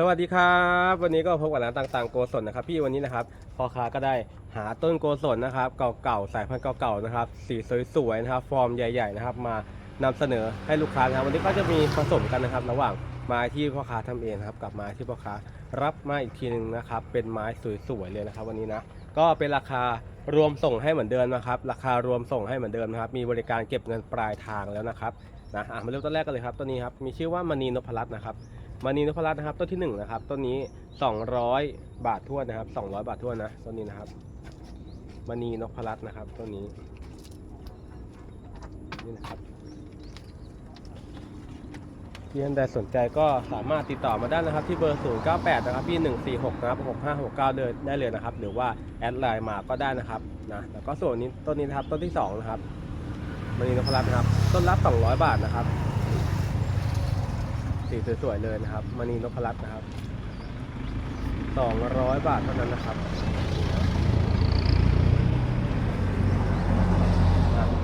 สวัสดีครับ วันนี้ก็พบกับร้านต่างๆโกศลนะครับพี่วันนี้นะครับพ่อค้าก็ได้หาต้นโกศลนะครับเก่าๆสายพันธุ์เก่าๆนะครับสีสวยๆนะครับฟอร์มใหญ่ๆนะครับมานำเสนอให้ลูกค้านะครับวันนี้ก็จะมีผสมกันนะครับ ระหว่างไม้ที่พ่อค้าทำเองครับกับไม้ที่พ่อค้ารับมาอีกทีหนึงนะครับเป็นไม้สวยๆเลยนะครับ วันนี้นะก็เป็นราคารวมส่งให้เหมือนเดิมนะครับ ราคารวมส่งให้เหมือนเดิมนะครับมีบริการเก็บเงินปลายทางแล้วนะครับนะมาเริ่มต้นแรกกันเลยครับต้นนี้ครับมีชื่อว่ามณีนพรัตน์นะครับ มานีนพรัตน์นะครับต้นที่หนึ่งนะครับต้นนี้ 200 บาททวนนะครับ 200 บาททวนนะต้นนี้นะครับมณีนพรัตน์นะครับต้นนี้นี่นะครับที่ท่านใดสนใจก็สามารถติดต่อมาได้นะครับที่เบอร์ 098 นะครับพี่146 นะครับ 6569เลยได้เลยนะครับ หรือว่าแอดไลน์มาก็ได้นะครับนะแล้วก็ส่วนนี้ต้นนี้นะครับต้นที่สองนะครับมณีนพรัตน์นะครับต้นละ200 บาทนะครับ สีสวยๆเลยนะครับมณีนพรัตน์นะครับ200บาทเท่านั้นนะครับ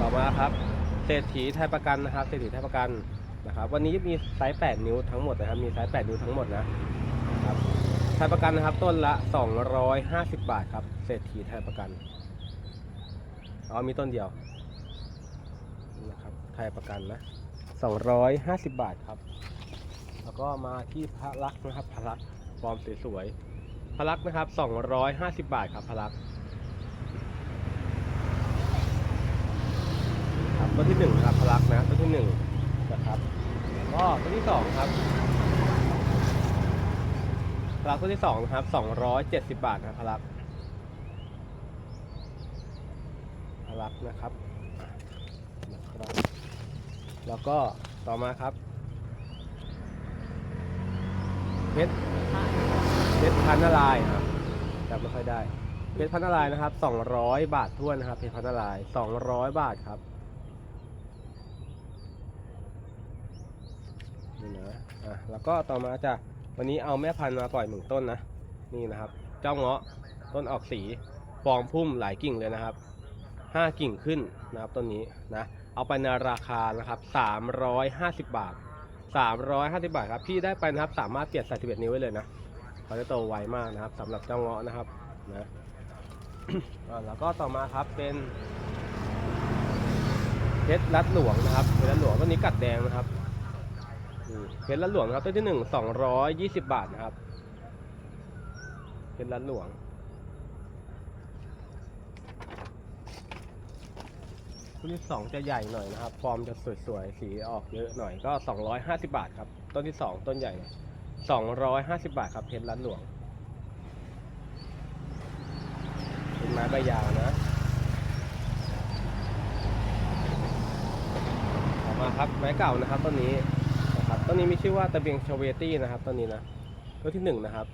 ต่อมาครับเศรษฐีไทยประกันนะครับเศรษฐีไทยประกันนะครับ วันนี้มีไซส์ 8 นิ้วทั้งหมดนะครับ มีไซส์ 8 นิ้วทั้งหมดนะครับไทยประกันนะครับ ต้นละ 250 บาทครับเศรษฐีไทยประกันอ๋อมีต้นเดียวนะครับไทยประกันนะ 250 บาทครับ ก็มาที่พระลักษณ์นะครับพระลักษณ์ฟอร์มสวยๆพระลักษณ์นะครับ 250 บาทครับพระลักษณ์ครับต้นที่หนึ่งนะครับพระลักษณ์นะต้นที่หนึ่งนะครับก็ต้นที่สองครับพระลักษ์ต้นที่สองนะครับ 270 บาทนะพระลักษ์พระลักษณ์นะครับนะครับ แล้วก็ต่อมาครับ เพชรเพชรพันนารายครับจำไม่ค่อยได้ เพชรพันนารายนะครับ200บาทท้วนนะครับ เพชรพันนารายณ์200บาทครับนี่นะอะแล้วก็ต่อมาจ้ะวันนี้เอาแม่พันธุ์มาปล่อยหนึ่งต้นนะ นี่นะครับ เจ้าเงาะต้นออกสีฟองพุ่มหลายกิ่งเลยนะครับ5กิ่งขึ้นนะครับต้นนี้นะ เอาไปในราคานะครับ350บาท 350 บาทครับ พี่ได้ไปนะครับสามารถเปลี่ยนใส่11นิ้วไว้เลยนะเขาจะโตไวมากนะครับสำหรับเจ้าเงาะนะครับนะแล้วก็ต่อมาครับเป็นเพชรลัดหลวงนะครับเพชรลัดหลวงต้นนี้กัดแดงนะครับเพชรลัดหลวงครับต้นที่หนึ่ง220บาทนะครับเพชรลัดหลวง ต้นที่สองจะใหญ่หน่อยนะครับ ฟอร์มจะสวยๆ สีออกเยอะหน่อยก็ 250 บาทครับ ต้นที่สองต้นใหญ่หน่อย250 บาทครับเพชรลัดหลวง เป็นไม้ใบยาวนะต่อมาครับไม้เก่านะครับต้นนี้นะครับต้นนี้มีชื่อว่าตะเบียงชเวตี้นะครับต้นนี้นะต้นที่หนึ่งนะครับ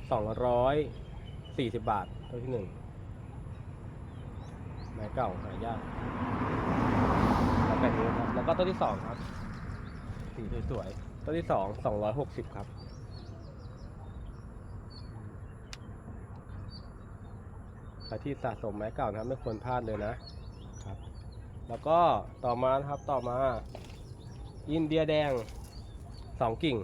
240 บาทต้นที่หนึ่งไม้เก่าหายาก แล้วแบบนี้ครับแล้วก็ต้นที่สองครับสีสวยๆต้นที่สองสองร้อยหกสิบครับใครที่สะสมไม้เก่านะครับไม่ควรพลาดเลยนะครับ แล้วก็ต่อมานะครับต่อมา อินเดียแดงสองกิ่ง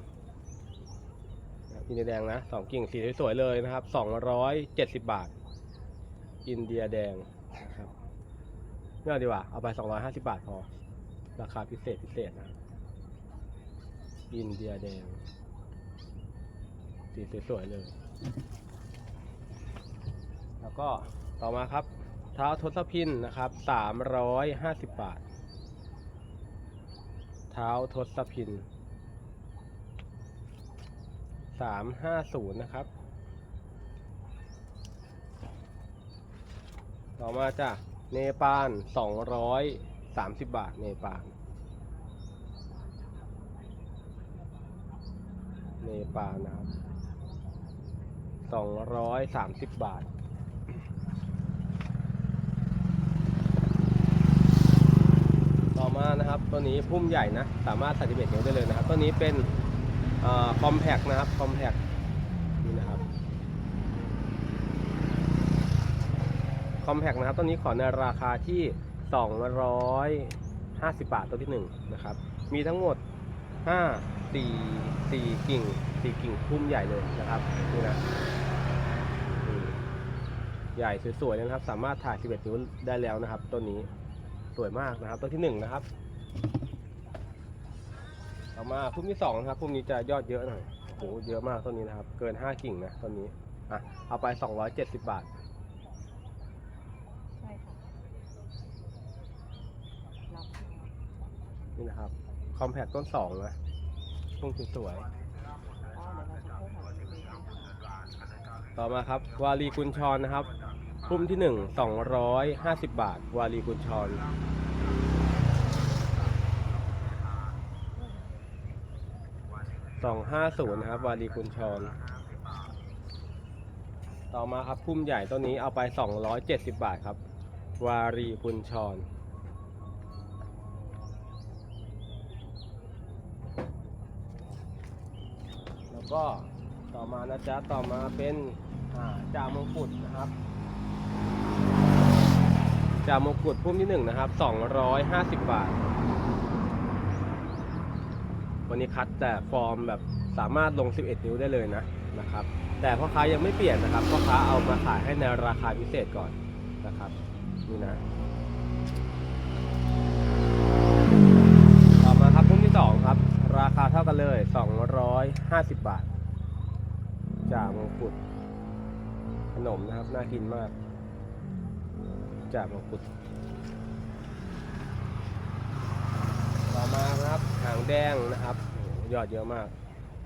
นะครับอินเดียแดงนะสองกิ่งสีสวยๆเลยนะครับสองร้อยเจ็ดสิบบาท อินเดียแดงนะครับไม่เอาดีกว่า เอาไป250บาทพอ ราคาพิเศษพิเศษนะอินเดียแดงสีสวยๆเลย แล้วก็ต่อมาครับ เท้าทศพินนะครับ350บบาท เท้าทศพิน350นย์นะครับ ต่อมาจ้ะเนปาลสองร้อย 230บบาทเนปาลเนปาลนะครับ230บบาทต่อมานะครับตัวนี้พุ่มใหญ่นะ สามารถส่ดิเบตนิ้วได้เลยนะครับตัวนี้เป็นคอมแพกนะครับคอมแพกนี่นะครับคอมแพกนะครับต้นนี้ขอในราคาที่ 250 บาทต้นที่1นะครับ มีทั้งหมด5สี่สี่กิ่งสี่กิ่งพุ่มใหญ่เลยนะครับนี่นะใหญ่สวยๆเลยนะครับ สามารถถ่าย 11 นิ้วได้แล้วนะครับต้นนี้สวยมากนะครับต้นที่หนึ่งนะครับต่อมาพุ่มที่สองนะครับพุ่มนี้จะยอดเยอะหน่อยโอ้โหเยอะมากต้นนี้นะครับ เกิน 5 กิ่งนะต้นนี้อะเอาไป 270 บาท ใช่ค่ะรับ นี่นะครับ คอมแพคต้นสองนะพุ่มสวยๆต่อมาครับ วารีกุญชรนนะครับ พุ่มที่หนึ่ง250บบาท วารีกุญชร250นย์นะครับ วารีกุญชร ต่อมาครับพุ่มใหญ่ต้นนี้เอาไป270บาทครับ วารีกุญชร แล้ว ก็ต่อมานะจ๊ะต่อมาเป็นอ่ามงกุฎนะครับจ่ามงกุฎพุ่มที่หนึ่งนะครับ250บาท วันนี้คัดแต่ฟอร์มแบบสามารถลง 11 นิ้วได้เลยนะนะครับ แต่พ่อค้ายังไม่เปลี่ยนนะครับพ่อค้าเอามาขายให้ในราคาพิเศษก่อนนะครับนี่นะ ต่อมาครับพุ่มที่สองครับ ราคา เลย 250 บาทจ่ามงกุฎขนมนะครับ น่ากินมากจ่ามงกุฎต่อมานะครับ หางแดงนะครับยอดเยอะมาก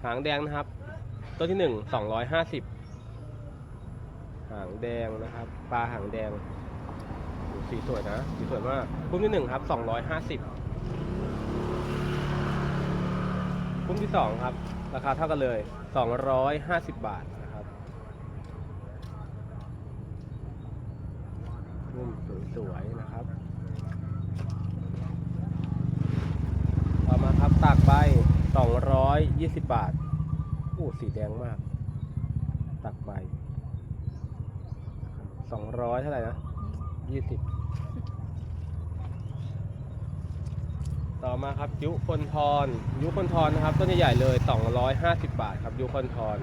หางแดงนะครับต้นที่หนึ่ง250หางแดงนะครับ ปลาหางแดงสีสวยนะ สีสวยมากพุ่มที่หนึ่งครับ250 พุ่มที่สองครับ ราคาเท่ากันเลย 250 บาทนะครับพุ่มสวยๆนะครับ ต่อมาครับตากใบ 220 บาทโอ้สีแดงมากตากใบ 200 เท่าไหร่นะ 20 ต่อมาครับยุคนทอนยุคนทอนะครับต้นใหญ่ๆเลย 250 บาทครับยุคนทอน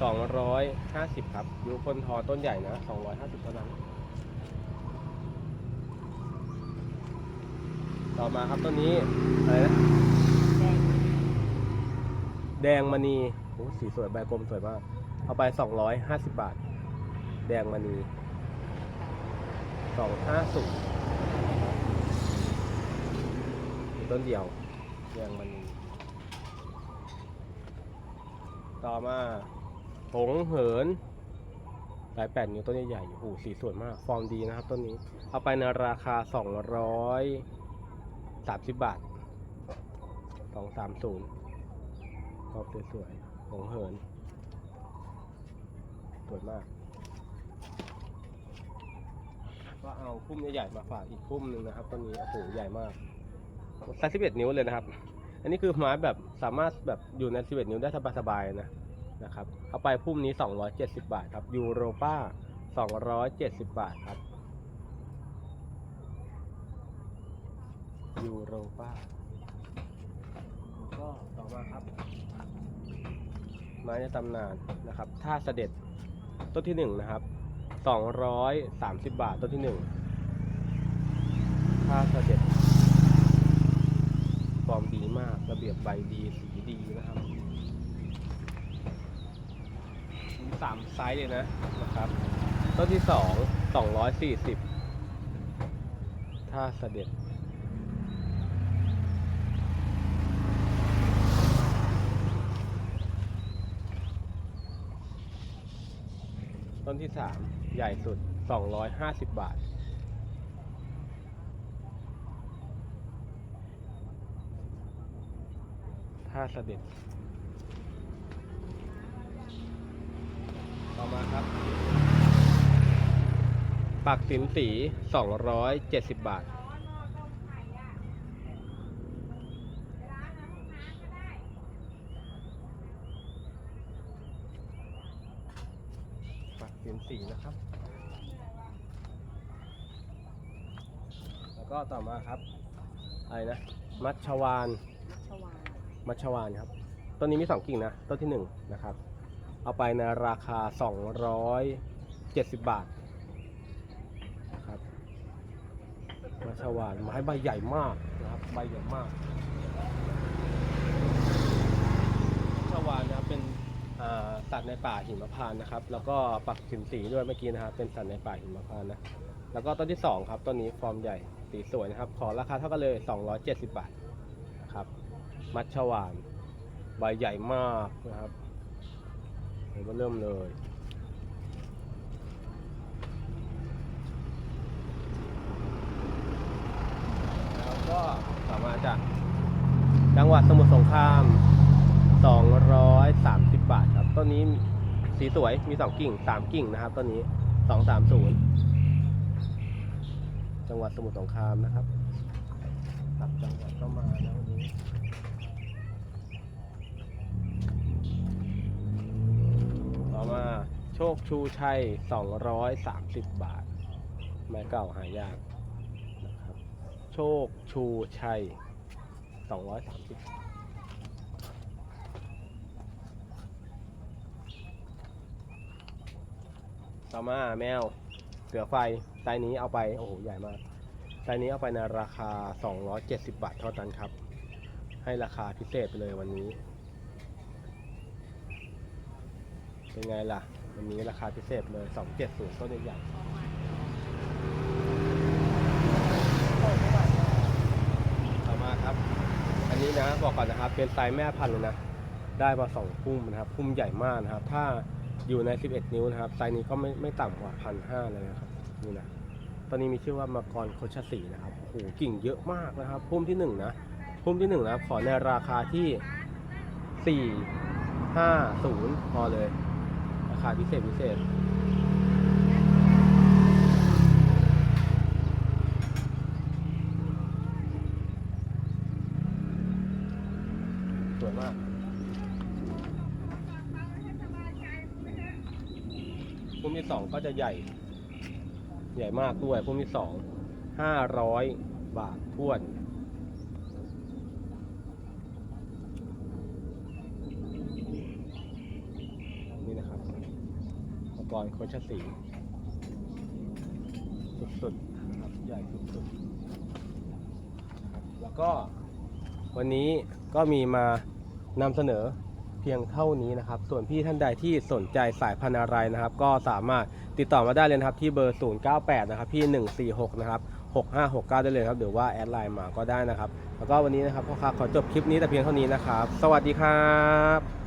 250 ครับยุคนทอต้นใหญ่นะ 250เท่านั้น ต่อมาครับต้นนี้อะไรนะแดงแดงมณีโอ้สีสวยใบกลมสวยมาก เอาไป 250 บาท แดงมณี 250มีต้นเดียวแดงมณีต่อมาหงเหินสายแปดนิ้วต้นใหญ่ๆโอ้โหสีสวยมาก ฟอร์มดีนะครับต้นนี้ เอาไปในราคา 230 บาท 230รอบสวยๆของเหิน สวยมาก ก็เอาพุ่มใหญ่ๆมาฝากอีกพุ่มหนึ่งนะครับต้นนี้โอ้โหใหญ่มากไซส์11นิ้วเลยนะครับ อันนี้คือไม้แบบสามารถแบบอยู่ใน11นิ้วได้สบายๆนะนะครับเอาไปพุ่มนี้270บาทครับยูโรป้า270บาทครับยูโรป้าก็ต่อมาครับ ไม้ในตำนานนะครับท่าเสด็จต้นที่หนึ่งนะครับ สองร้อยสามสิบบาทต้นที่หนึ่งท่าเสด็จฟอร์มดีมาก ระเบียบใบดีสีดีนะครับมีสามไซส์เลยนะนะครับ ต้นที่สองสองร้อยสี่สิบท่าเสด็จ ต้นที่สามใหญ่สุด 250 บาท ท่าเสด็จ ต่อมาครับ ปักสินสี 270 บาท ปักสินสีนะครับ แล้วก็ต่อมาครับอะไรนะ มัชชวานชวามัชชวานครับ ต้นนี้มีสองกิ่งนะ ต้นที่หนึ่งนะครับ เอาไปในราคา 270 บาทนะครับมัชชวานไม้ใบใหญ่มากนะครับ ใบใหญ่มากมัชชวานนะครับเป็นอ่า สัตว์ในป่าหิมพานต์นะครับ แล้วก็ปักขิมสีด้วยเมื่อกี้นะครับ เป็นสัตว์ในป่าหิมพานต์นะ แล้วก็ต้นที่สองครับต้นนี้ฟอร์มใหญ่สีสวยนะครับ ขอราคาเท่ากันเลย 270 บาทนะครับ มัชชวานใบใหญ่มากนะครับเดี๋ยวมเริ่มเลยแล้วก็สามารถจากจังหวัดสมุทรสงคราม 230 บาทครับ ต้ นนี้สีสวยมี2กิ่ง3กิ่งนะครับต้นนี้230จังหวัดสมุทรสงครามนะครับกลับจังหวัดก็มานะวันนี้ต่อมาโชคชูชัย230บาท ไม้เก่าหายากนะครับ โชคชูชัย230 ต่อมาแมวเสือไฟไซส์นี้เอาไป โอ้โห ใหญ่มากไซส์นี้เอาไปในราคา 270 บาทเท่านั้นครับ ให้ราคาพิเศษไปเลยวันนี้ เป็นไงล่ะ วันนี้ราคาพิเศษเลย 270ต้นใหญ่ๆต่อมาครับ อันนี้นะ บอกก่อนนะครับ เป็นไซส์แม่พันธุ์เลยนะ ได้มาสองพุ่มนะครับ พุ่มใหญ่มากนะครับ ถ้า อยู่ใน 11 นิ้วนะครับไซส์นี้ก็ไม่ไม่ต่ำกว่าพันห้าเลยนะครับนี่นะตอนนี้มีชื่อว่ามังกรโคชสีนะครับโอ้โหกิ่งเยอะมากนะครับพุ่มที่หนึ่งนะพุ่มที่หนึ่งนะครับขอในราคาที่ 4 5 0 พอเลยราคาพิเศษพิเศษสวยมาก พุ่มที่สองก็จะใหญ่ ใหญ่มากด้วยพุ่มที่สองห้าร้อยบาทท้วน นี่นะครับมังกรโคชสีสุดๆนะครับใหญ่สุดๆแล้วก็วันนี้ก็มีมานำเสนอ เพียงเท่านี้นะครับ ส่วนพี่ท่านใดที่สนใจสายพันธุ์อะไรนะครับ ก็สามารถติดต่อมาได้เลยนะครับที่เบอร์ 098 นะครับพี่ 146 นะครับ 6569 ได้เลยครับหรือว่าแอดไลน์มาก็ได้นะครับ แล้วก็วันนี้นะครับพ่อค้าขอจบคลิปนี้แต่เพียงเท่านี้นะครับ สวัสดีครับ